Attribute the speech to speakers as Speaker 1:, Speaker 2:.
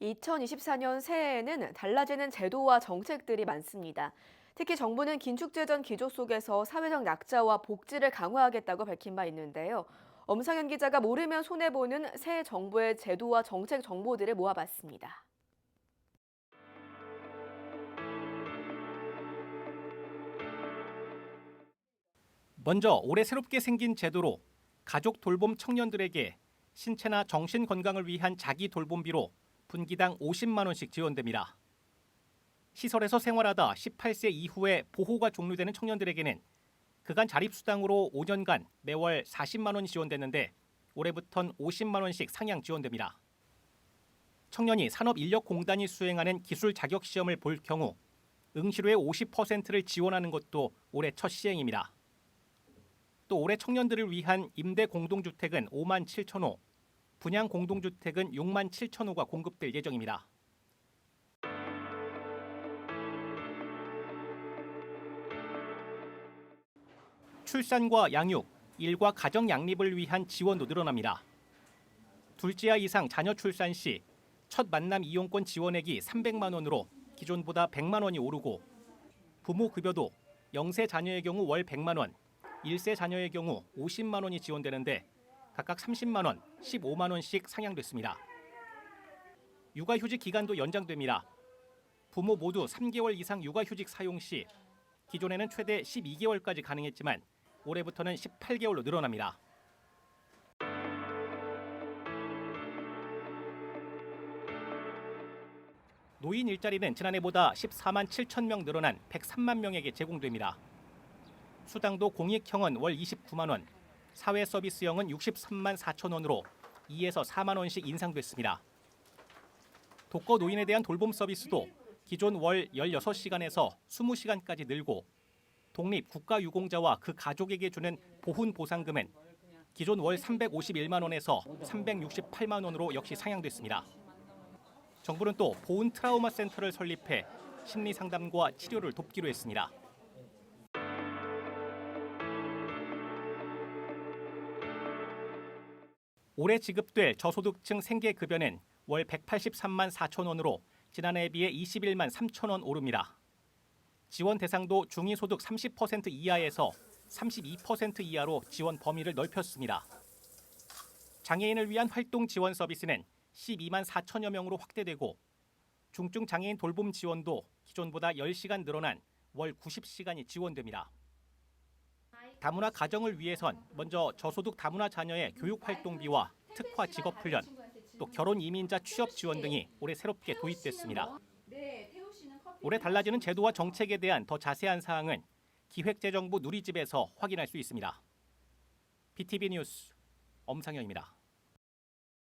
Speaker 1: 2024년 새해에는 달라지는 제도와 정책들이 많습니다. 특히 정부는 긴축재정 기조 속에서 사회적 약자와 복지를 강화하겠다고 밝힌 바 있는데요. 엄상현 기자가 모르면 손해보는 새 정부의 제도와 정책 정보들을 모아봤습니다.
Speaker 2: 먼저 올해 새롭게 생긴 제도로 가족 돌봄 청년들에게 신체나 정신 건강을 위한 자기 돌봄비로 분기당 50만 원씩 지원됩니다. 시설에서 생활하다 18세 이후에 보호가 종료되는 청년들에게는 그간 자립수당으로 5년간 매월 40만 원이 지원됐는데 올해부턴 50만 원씩 상향 지원됩니다. 청년이 산업인력공단이 수행하는 기술 자격 시험을 볼 경우 응시료의 50%를 지원하는 것도 올해 첫 시행입니다. 또 올해 청년들을 위한 임대 공동주택은 5만 7천 호, 분양 공동주택은 6만 7천 호가 공급될 예정입니다. 출산과 양육, 일과 가정 양립을 위한 지원도 늘어납니다. 둘째 아이 이상 자녀 출산 시 첫 만남 이용권 지원액이 300만 원으로 기존보다 100만 원이 오르고 부모 급여도 0세 자녀의 경우 월 100만 원, 1세 자녀의 경우 50만 원이 지원되는데 각각 30만 원, 15만 원씩 상향됐습니다. 육아휴직 기간도 연장됩니다. 부모 모두 3개월 이상 육아휴직 사용 시 기존에는 최대 12개월까지 가능했지만 올해부터는 18개월로 늘어납니다. 노인 일자리는 지난해보다 14만 7천 명 늘어난 103만 명에게 제공됩니다. 수당도 공익형은 월 29만 원, 사회 서비스형은 63만 4천 원으로 2에서 4만 원씩 인상됐습니다. 독거 노인에 대한 돌봄 서비스도 기존 월 16시간에서 20시간까지 늘고 독립 국가유공자와 그 가족에게 주는 보훈 보상금은 기존 월 351만 원에서 368만 원으로 역시 상향됐습니다. 정부는 또 보훈 트라우마 센터를 설립해 심리 상담과 치료를 돕기로 했습니다. 올해 지급될 저소득층 생계급여는 월 183만 4천 원으로 지난해에 비해 21만 3천 원 오릅니다. 지원 대상도 중위소득 30% 이하에서 32% 이하로 지원 범위를 넓혔습니다. 장애인을 위한 활동 지원 서비스는 12만 4천여 명으로 확대되고 중증 장애인 돌봄 지원도 기존보다 10시간 늘어난 월 90시간이 지원됩니다. 다문화 가정을 위해선 먼저 저소득 다문화 자녀의 교육 활동비와 특화 직업 훈련, 또 결혼 이민자 취업 지원 등이 올해 새롭게 도입됐습니다. 올해 달라지는 제도와 정책에 대한 더 자세한 사항은 기획재정부 누리집에서 확인할 수 있습니다. BTV 뉴스 엄상현입니다.